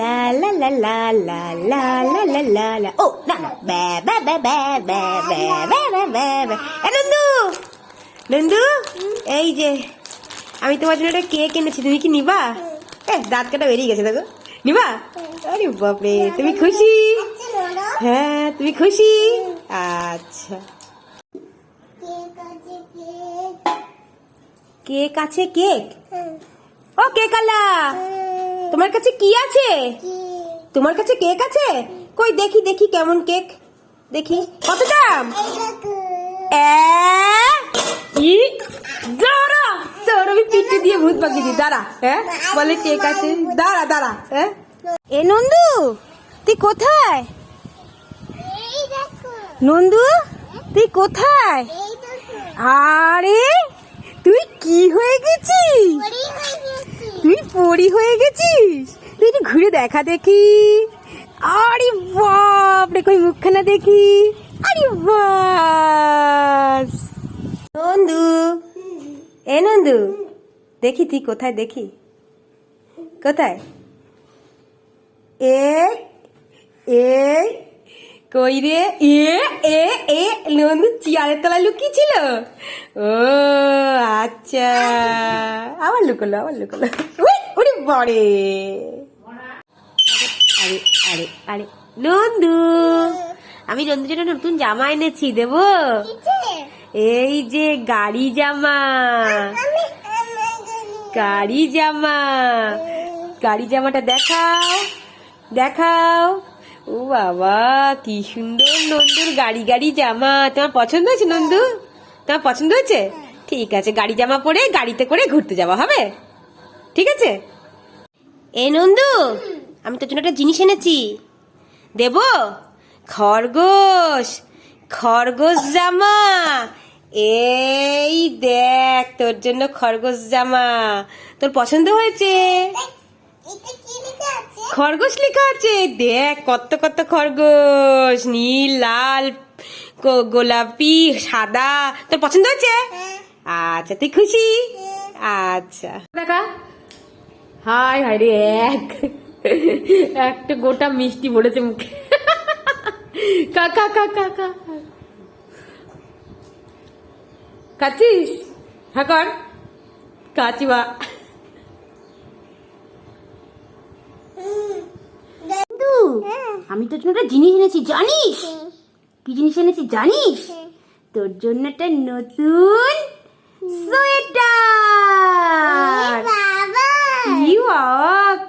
লা লা লা লা লা লা লা লা লা লা ও না না ব্যা ব্যা ব্যা ব্যা ব্যা ব্যা ব্যা ব্যা ব্যা ব্যা নন্দু নন্দু এই যে আমি তোমার জন্য একটা কেক এনেছি তুমি কি নিবা? এ দাঁত কাটা বেরিয়ে গেছে দেখো। নিবা? আরে বাপরে তুমি খুশি? হ্যাঁ তুমি খুশি? আচ্ছা। কেক আছে কেক ও কেক আলা! তোমার কাছে কি আছে? তোমার কাছে কেক আছে? কই দেখি দেখি কেমন কেক। দেখি। কত দাম? ই? দাঁড়া তোর আমি পিঠে দিয়ে ভূত পাখি দিই দাঁড়া হ্যাঁ বলে কেক আছে। দাঁড়া দাঁড়া হ্যাঁ এ নন্দু তুই কোথায়? নন্দু তুই কোথায়? আরে তুই কি হয়ে গেছিস তুই পরি হয়ে গেছিস? তুই ঘুরে দেখা দেখি। আরে বাপ রে কই মুখখানা দেখি। আরে বাস। নন্দু, এ নন্দু, দেখি তুই কোথায় দেখি? কোথায়? এ এ কই রে? এ এ এ নন্দু চেয়ারের তলায় লুকিয়েছিল? ও আচ্ছা। আবার লুকোলো আবার লুকোলো। ওরে বড়ে। আরে আরে আরে, নন্দু, আমি নন্দুর জন্য নতুন জামা এনেছি, দেবো? এই যে গাড়ি জামা। গাড়ি জামা। গাড়ি জামাটা দেখাও দেখাও। ও বাবা, কি সুন্দর নন্দুর গাড়ি গাড়ি জামা। তোমার পছন্দ হয়েছে নন্দু? তোমার পছন্দ হয়েছে? ঠিক আছে, গাড়ি জামা পরে গাড়িতে করে ঘুরতে যাওয়া হবে? ঠিক আছে? এ নন্দু, আমি তোর জন্য একটা জিনিস এনেছি। দেব? খরগোশ খরগোশ জামা। এই দেখ, তোর জন্য খরগোশ জামা। তোর পছন্দ হয়েছে? খরগোশ লেখা আছে। দেখ কত কত খরগোশ। নীল লাল গোলাপি সাদা। তোর পছন্দ হচ্ছে আচ্ছা তুই খুশি? আচ্ছা। দেখা। হাই হাই রে এক। একটা গোটা মিষ্টি বলেছে মুখে। কাকা কাকা কাকা কাচিস হ্যাঁ কর। কাচি বন্ধু আমি তোর জন্য একটা জিনিস এনেছি জানিস? কি? জিনিস এনেছি জানিস? তোর জন্য একটা নতুন সোয়েটার।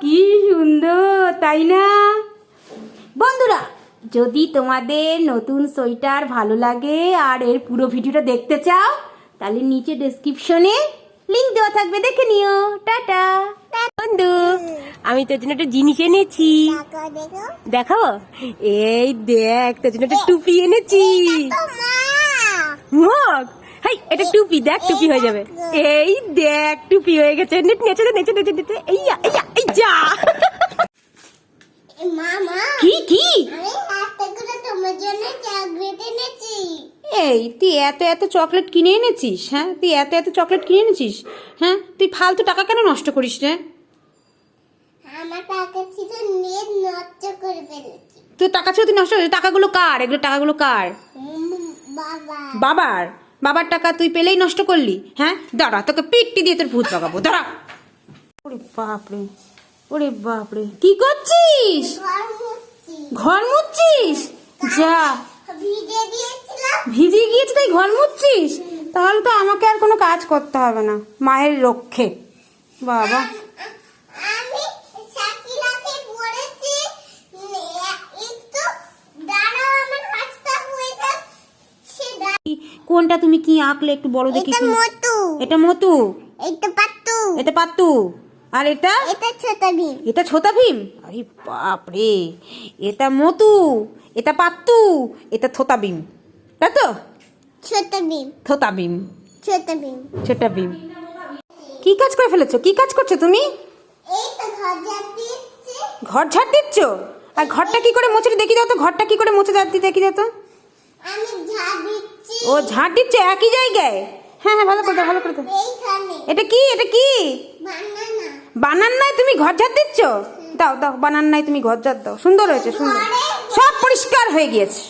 কি সুন্দর তাই না? বন্ধুরা যদি তোমাদের নতুন সোয়েটার ভালো লাগে আর এর পুরো ভিডিওটা দেখতে চাও তাহলে নিচে ডেসক্রিপশনে লিংক দেওয়া থাকবে দেখে নিও। টাটা। বন্ধু আমি তোর জন্য একটা জিনিস এনেছি। দেখাবো এই দেখ তোর জন্য একটা টুপি এনেছি। মগ হাই এটা টুপি দেখ টুপি হয়ে যাবে। এই দেখ টুপি হয়ে গেছে। নেচে নেচে নেচে নেচে এই যা, এই কি কি? এই তুই এত এত চকলেট কিনে এনেছিস হ্যাঁ? তুই এত এত চকলেট কিনে এনেছিস হ্যাঁ? তুই ফালতু টাকা কেন নষ্ট করিস রে? আমার টাকা ছিল তুই নষ্ট করিস। টাকাগুলো কার? এগুলো টাকাগুলো কার? বাবার? বাবার টাকা তুই পেলেই নষ্ট করলি হ্যাঁ? দাঁড়া তোকে পিটটি দিয়ে তোর ভূত পাকাবো দাঁড়া। বাপরে। ওরে বাপরে। কি করছিস? ঘর মুচ্ছিস যা। ভিজে ভিজে তাই ঘর মুচ্ছিস তাহলে তো আমাকে আর কোনো কাজ করতে হবে না। মায়ের রক্ষে। বাবা। কোনটা তুমি কি আঁকলে একটু বড় দেখি এটা মতু এটা মতু এটা পাত্তু। এটা পাত্তু? আর এটা? এটা ছোটা ভীম। এটা ছোটা ভীম? আরে বাপরে এটা মতু এটা পাত্তু এটা থোতা ভীম। তাই তো? ছোট ভীম। থোতা ভীম। ছোট ভীম। ছোটা ভীম। কি কাজ করে ফেলেছো? কি কাজ করছ তুমি? এই তো ঘর যাচ্ছি ঘর ঝাড় দিচ্ছ? আর ঘরটা কি করে মুছে দেখি দাও তো ঘরটা কি করে মুছে যাচ্ছি দেখি দাও তো। আমি ঝাড় দিচ্ছি। ও ঝাড় দিচ্ছে একই জায়গায়? হ্যাঁ হ্যাঁ ভালো করে দাও ভালো করে দাও। এটা কি? এটা কি? বানানা নয় তুমি ঘর ঝাড় দিচ্ছ। দাও দাও বানান নাই তুমি ঘর যার দাও। সুন্দর হয়েছে সুন্দর। সব পরিষ্কার হয়ে গিয়েছে।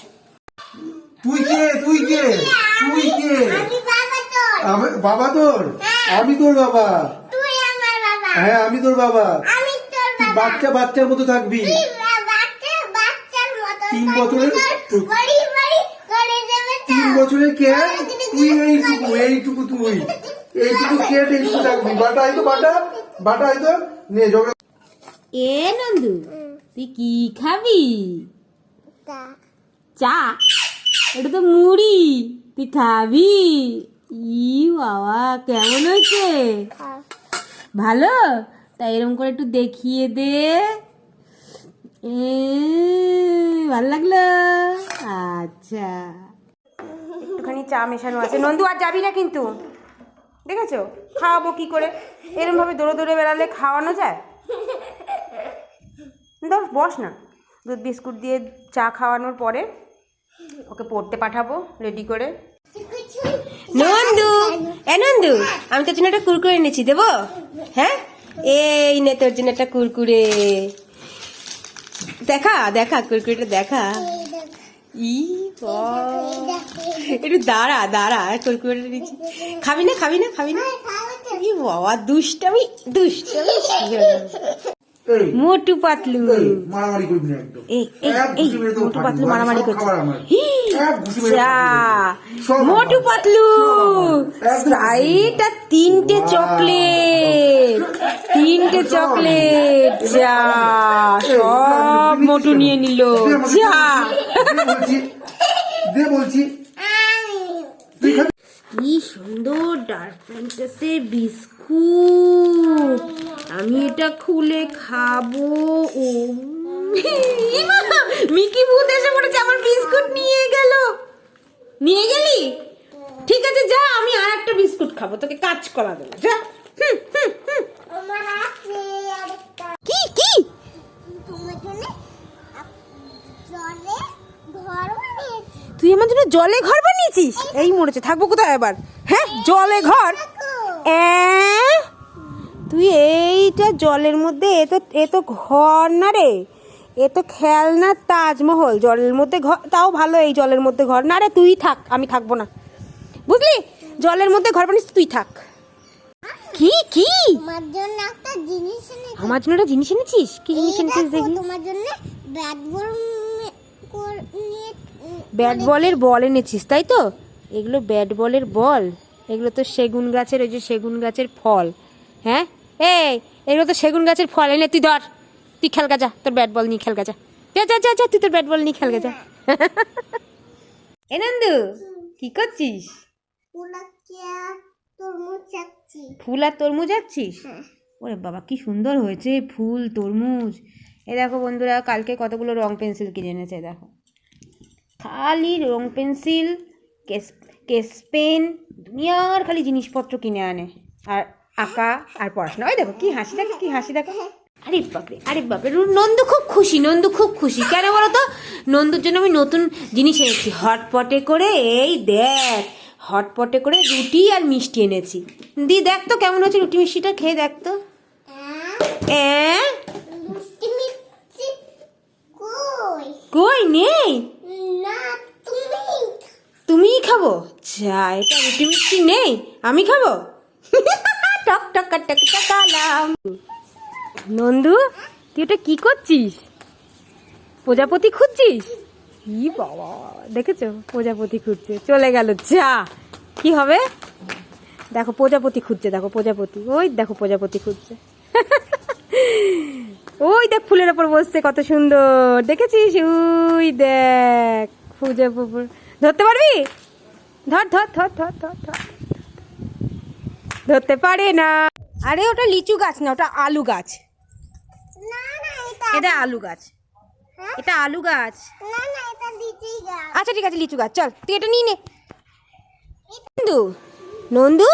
তুই কে? তুই কে? তুই কে? আমি বাবা তোর। আমি- বাবা তোর? আমি তোর বাবা। তুই আমার বাবা। হ্যাঁ আমি তোর বাবা। আমি তোর তুই বাবা। বাচ্চা বাচ্চার মতো থাকবি। তুই বাচ্চা বাচ্চার মতো তিন থাকবি। বছরের- তোর বাড়ি বাড়ি করে দেবে তো। তিন বছরের কে? তুই এইটুকু এইটুকু তুই। এইটুকু কে এইটুকু থাকবি? বাটা আইতো বাটা। বাটা আইতো নে ঝগড়া এ নন্দু তুই কি খাবি? চা। এটা তো মুড়ি। তুই খাবি? ই বাবা কেমন হয়েছে? ভালো? তাই এরকম করে একটু দেখিয়ে দে। এ ভালো লাগল? আচ্ছা। একটুখানি চা মেশানো আছে। নন্দু আর যাবি না কিন্তু? দেখেছ? খাওয়াবো কি করে? এরকম ভাবে দৌড়ে দৌড়ে বেড়ালে খাওয়ানো যায়? ধর বস না। দুধ বিস্কুট দিয়ে চা খাওয়ানোর পরে ওকে পড়তে পাঠাবো রেডি করে। নন্দু! এ নন্দু আমি তোর জন্য একটা কুরকুরে এনেছি দেবো? হ্যাঁ? এই নে তোর জন্য একটা কুরকুরে। দেখা দেখা কুরকুরেটা দেখা। ই। একটু দাঁড়া দাঁড়া কুরকুরেটা দিচ্ছি। খাবি না খাবি না খাবি না? বাবা দুষ্টামি দুষ্টামি। মোটু পাতলু। এই মারামারি করবি না একদম। এই এই মোটু পাতলু মারামারি করছে। মোটু পাতলু। আর তিনটে চকলেট। তিনটে চকলেট। যা সব মোটু নিয়ে নিল। যা। বলছি। কি সুন্দর ডার্ক ফ্যান্টাসির বিস্কুট। আমি এটা খুলে খাব। ও মিকি ভূত এসে পড়েছে আমার বিস্কুট নিয়ে গেল। নিয়ে গেলি? ঠিক আছে যা আমি আর একটা বিস্কুট খাব তোকে কাজ করা দেবো যা। হুম, তুই আমার জন্য জলে ঘর বানিয়েছিস? এই মরেছে থাকব কোথায় এবার হ্যাঁ জলে ঘর? তুই এইটা জলের মধ্যে এ তো এ তো ঘর না রে। এ তো খেলনার তাজমহল জলের মধ্যে ঘর তাও ভালো এই জলের মধ্যে ঘর। না রে তুই থাক আমি থাকব না। বুঝলি? জলের মধ্যে ঘর বানিস তুই থাক। কি কি? তোমার জন্য একটা জিনিস আমার জন্য একটা জিনিস এনেছিস? কি জিনিস এনেছিস দেখি তোমার জন্য ব্যাট বল নিয়ে ব্যাট বলের বল এনেছিস তাই তো? এগুলো ব্যাট বলের বল। এগুলো তো সেগুন গাছের ওই যে সেগুন গাছের ফল। হ্যাঁ? এই এগুলো তো সেগুন গাছের ফল। এনে তুই ধর। তুই খেলগা যা তোর ব্যাট বল নিয়ে খেলগা যা যা যা যা যা তুই তোর ব্যাট বল নিয়ে খেলগা যা এ নন্দু কি করছিস? ফুল আর তরমুজ যাচ্ছিস ওরে বাবা কি সুন্দর হয়েছে ফুল তরমুজ। এ দেখো বন্ধুরা কালকে কতগুলো রং পেন্সিল কিনে এনেছে দেখো। খালি রং পেন্সিল কেস কেস পেন দুনিয়ার খালি জিনিসপত্র কিনে আনে। আর আঁকা আর পড়াশোনা। ওই দেখো কি হাসি দেখো কি হাসি দেখো। আরে বাপরে আরে বাপরে নন্দু খুব খুশি নন্দু খুব খুশি। কেন বলো তো? নন্দুর জন্য আমি নতুন জিনিস এনেছি। হটপটে করে এই দেখ হটপটে করে রুটি আর মিষ্টি এনেছি। দি দেখ তো কেমন হচ্ছে রুটি মিষ্টিটা খেয়ে দেখ তো। কই নেই? তুমিই খাব? যা, এটা রুটি মিষ্টি নেই, আমি খাব? টক টক টক টকালাম নন্দু, তুই এটা কি করছিস? প্রজাপতি খুঁজছিস? ই বাবা, দেখেছ? প্রজাপতি খুঁজছে, চলে গেল, যা। কি হবে? দেখো, প্রজাপতি খুঁজছে, দেখো, প্রজাপতি। ওই দেখো, প্রজাপতি খুঁজছে। ওই দেখ, ফুলের ওপর বসছে, কত সুন্দর। দেখেছিস? ওই দেখ ফুলের ওপর ধরতে পারবি? ধর ধর ধর ধর ধর ধর। ধরতে পারে না। আরে ওটা লিচু গাছ না ওটা আলু গাছ। এটা আলু গাছ। হ্যাঁ? এটা আলু গাছ। আচ্ছা ঠিক আছে লিচু গাছ। চল তুই এটা নিয়ে নে। নন্দু নন্দু?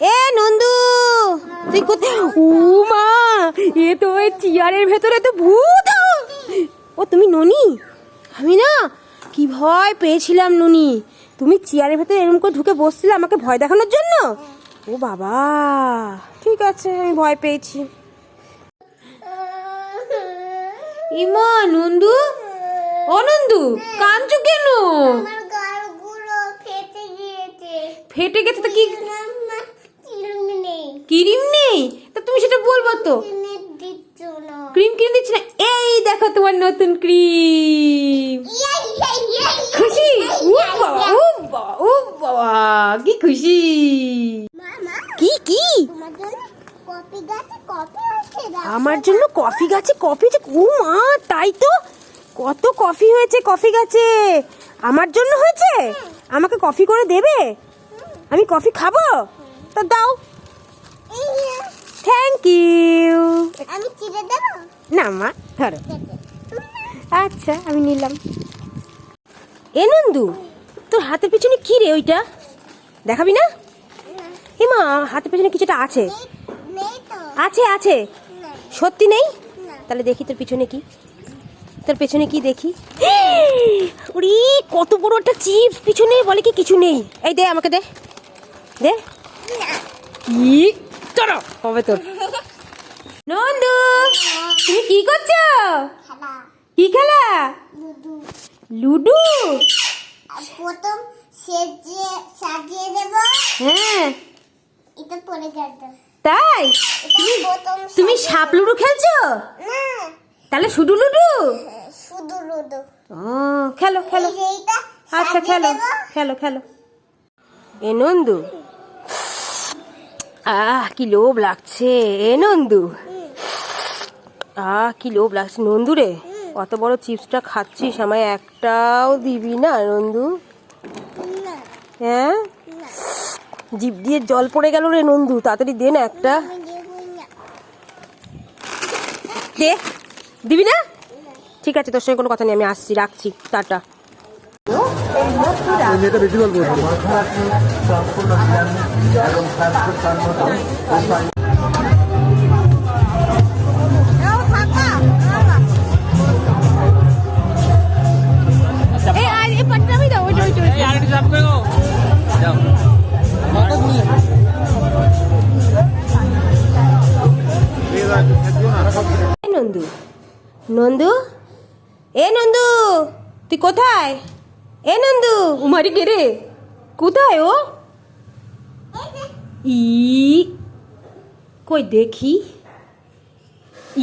এ নন্দু তুই কোথায়? ও মা এ তো ওই চেয়ারের ভেতরে তো ভূত। ও তুমি ননি? আমি না কি ভয় পেয়েছিলাম নুনি। তুমি চেয়ারের ভেতরে এরকম করে ঢুকে বসছিলে আমাকে ভয় দেখানোর জন্য? ও বাবা ঠিক আছে আমি ভয় পেয়েছি। ইমা নন্দু? ও নন্দু কাঁদছো কেন? ফেটে গেছে তো কি? ক্রিম নেই। তা তুমি সেটা বলব তো। ক্রিম কিনে দিচ্ছি না। এই দেখো তোমার নতুন ক্রিম। খুশি? কি খুশি। কি কি। আমার জন্য কফি গাছে কফি আছে ও মা তাই তো? কত কফি হয়েছে কফি গাছে। আমার জন্য হয়েছে? আমাকে কফি করে দেবে? আমি কফি খাব? তা দাও। যে, থ্যাংক ইউ আমি চিড়ে দেবো? না মা ধরো। আচ্ছা আমি নিলাম। এ নন্দু তোর হাতের পিছনে কি রে ওইটা? দেখাবি না? এ মা হাতের পিছনে কিছুটা আছে। আছে আছে। সত্যি নেই? তাহলে দেখি তোর পিছনে কি। তোর পেছনে কি দেখি? ওরে কত বড় একটা চিপস পিছনে বলে কি কিছু নেই? এই দে আমাকে দে। দে। কি চলো। হবে তোর। নন্দু তুমি কি করছ? কি খেলা? লুডু। প্রথম সেজিয়ে সাজিয়ে দেব। হ্যাঁ। এটা পরে গেছে তাই? তুমি সাপ লুডু খেলছো? না। তাহলে শুধু লুডু? শুধু লুডু। ও খেলো খেলো। এইটা আচ্ছা খেলো। খেলো খেলো। এ নন্দু আহ, কি লোভ লাগছে। এ নন্দু। আহ, কি লোভ লাগছে। নন্দু রে, কত বড় চিপসটা খাচ্ছিস? আমায় একটাও দিবি না, নন্দু? হ্যাঁ? জিভ দিয়ে জল পড়ে গেল রে নন্দু, তাড়াতাড়ি দে না একটা। দে। দিবি না? ঠিক আছে, তোর সঙ্গে কোনো কথা নেই, আমি আসছি, রাখছি, টাটা। মেয়েটা বেশি গল্প। এ নন্দু। নন্দু? এ নন্দু তুই কোথায়? এ নন্দু উমারি কে রে কোথায় ও ই কই দেখি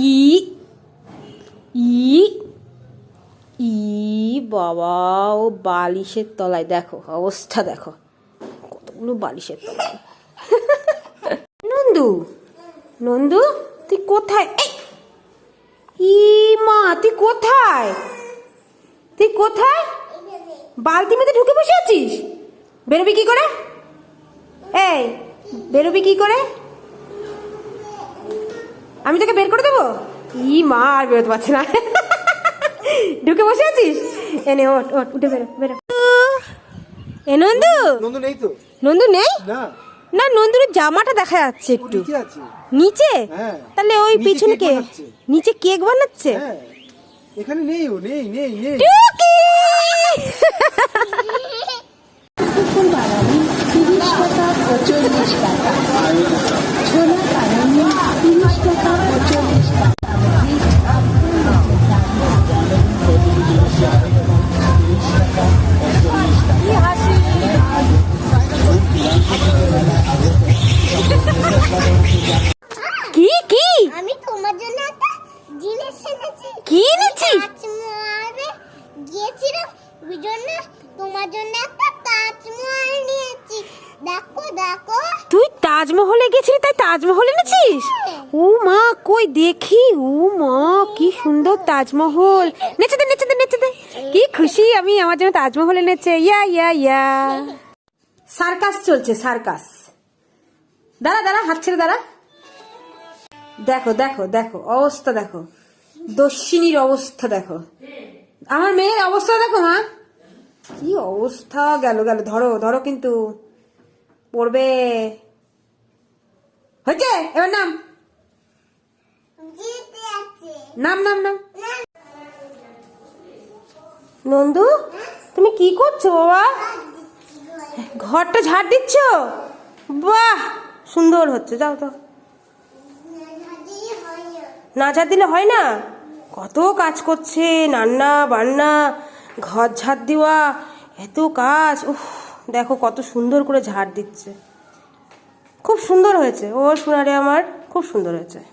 ই ই বাবা ও বালিশের তলায় দেখো অবস্থা দেখো কতগুলো বালিশের তলায় নন্দু নন্দু তুই কোথায় ই মা তুই কোথায় তুই কোথায় বালতি মধ্যে ঢুকে বসে আছিস? বেরোবি কি করে? এই বেরোবি কি করে? আমি তোকে বের করে দেবো? ই মা আর বেরোতে পারছে না। ঢুকে বসে আছিস? এনে ওট ওট উঠে বেরো বেরো। এ নন্দু? নন্দু নেই তো। নন্দু নেই? না। না নন্দুর জামাটা দেখা যাচ্ছে একটু। নিচে হ্যাঁ। তাহলে ওই পিছনে কে। নিচে কেক বানাচ্ছে? হ্যাঁ। এখানে নেই ও নেই নেই নেই। টুকি! কি নেচে দে নেচে দে নেচে দে কি খুশি আমি আমার জন্য তাজমহল এনেছে। Yeah yeah yeah. সার্কাস চলছে সার্কাস। দাঁড়া দাঁড়া হাত ছেড়ে দাঁড়া। দেখো দেখো দেখো অবস্থা দেখো। দস্যিনীর অবস্থা দেখো। আমার মেয়ের অবস্থা দেখো মা। কি অবস্থা গেল গেল। ধরো ধরো কিন্তু। পড়বে। হয়েছে? এবার নাম নাম নাম। নাম নন্দু, তুমি কি করছ বাবা? ঘরটা ঝাড় দিচ্ছ? বাহ, সুন্দর হচ্ছে, যাও তো না ঝাড় দিলে হয় না? কত কাজ করছে, রান্না, বান্না, ঘর ঝাড় দেওয়া, এত কাজ, উফ, দেখো কত সুন্দর করে ঝাড় দিচ্ছে। খুব সুন্দর হয়েছে, ও সোনারে আমার, খুব সুন্দর হয়েছে।